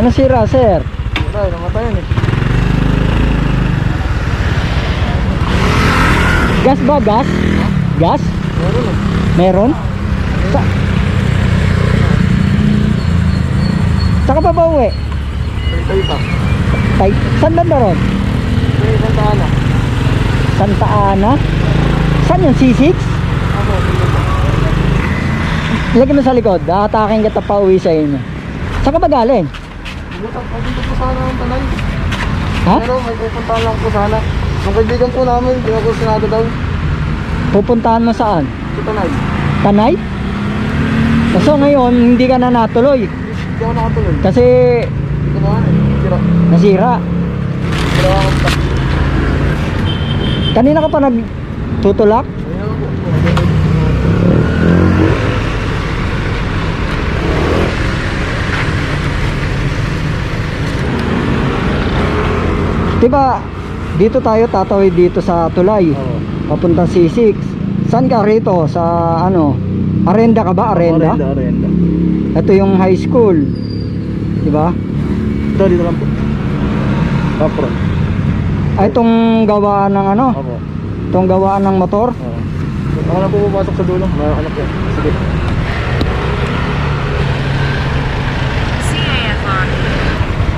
Ano sira, sir? Wala, namatay yan eh. Gas ba? Gas? Gas? Meron eh. Meron? Sa Saka pa ba uwi? May tayo pa. Tay Saan banda ron? May isang taan na. Santa Ana? Saan yung C6? Ako, Lagyan mo sa likod. Atakin kita pa uwi sa inyo. Saan ka ba galing? Butak, dito po sana ang tanay. Ha? Pero may pupuntahan lang po sana. Ang kaibigan po namin, di ako sinado daw. Pupuntahan mo saan? Sa tanay. Tanay? Kaso ngayon, hindi ka na natuloy. Hindi ako nakatuloy. Kasi Hindi ko na eh. Sira. nasira. Sira ako. Kanina ka pa nagtutulak? Ayun ako. Diba, dito tayo tatawid dito sa tulay. Oo. Papuntang C6. Saan ka rito? Sa ano? Arenda ka ba? Arenda? Arenda, arenda. Ito yung high school. Diba? Ito, dito lang po. Kapro. Ay, itong gawaan ng ano? Ako. Itong gawaan ng motor? Oo. Ako na po pupasok sa dulo. Mga anak yan. Sige.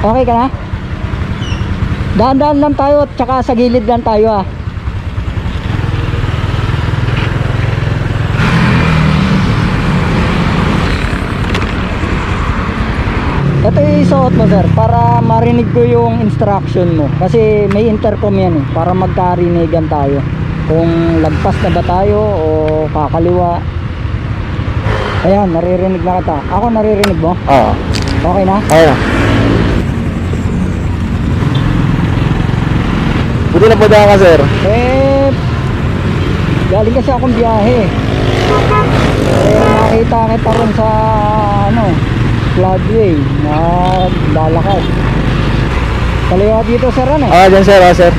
Okay ka na? Daan-daan lang tayo at saka sa gilid lang tayo ah. Ito yung isuot mo sir para marinig ko yung instruction mo kasi may intercom yan eh para magkarinigan tayo kung lagpas na ba tayo o kakaliwa ayan naririnig na kita ako naririnig mo Oo. okay na Okay na. Na dyan ka, sir. Eh, galing kasi akong biyahe. Eh, nakita kita ron sa, ano, floodway, naglalakad. Kaliwa dito sir, ano eh. Ah, dyan, sir. Ah, sir.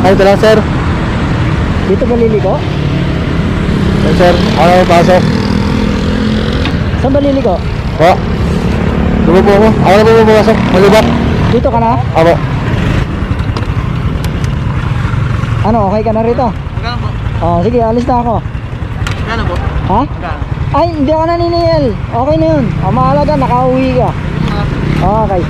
Ay, ito lang, sir. Dito ba liliko? Yan, sir. Ako na pasok. Saan ba liliko? Po. Dumo po ako. Ako na po pumasok. Malubak. Dito ka na? Ako. Ano, okay ka na rito? Magkano po? Oh, sige, alis na ako. Magkano po? Ha? Magkano? Ay, hindi ako naniningil. Okay na yun. Ang mahalaga, nakauwi ka. Okay.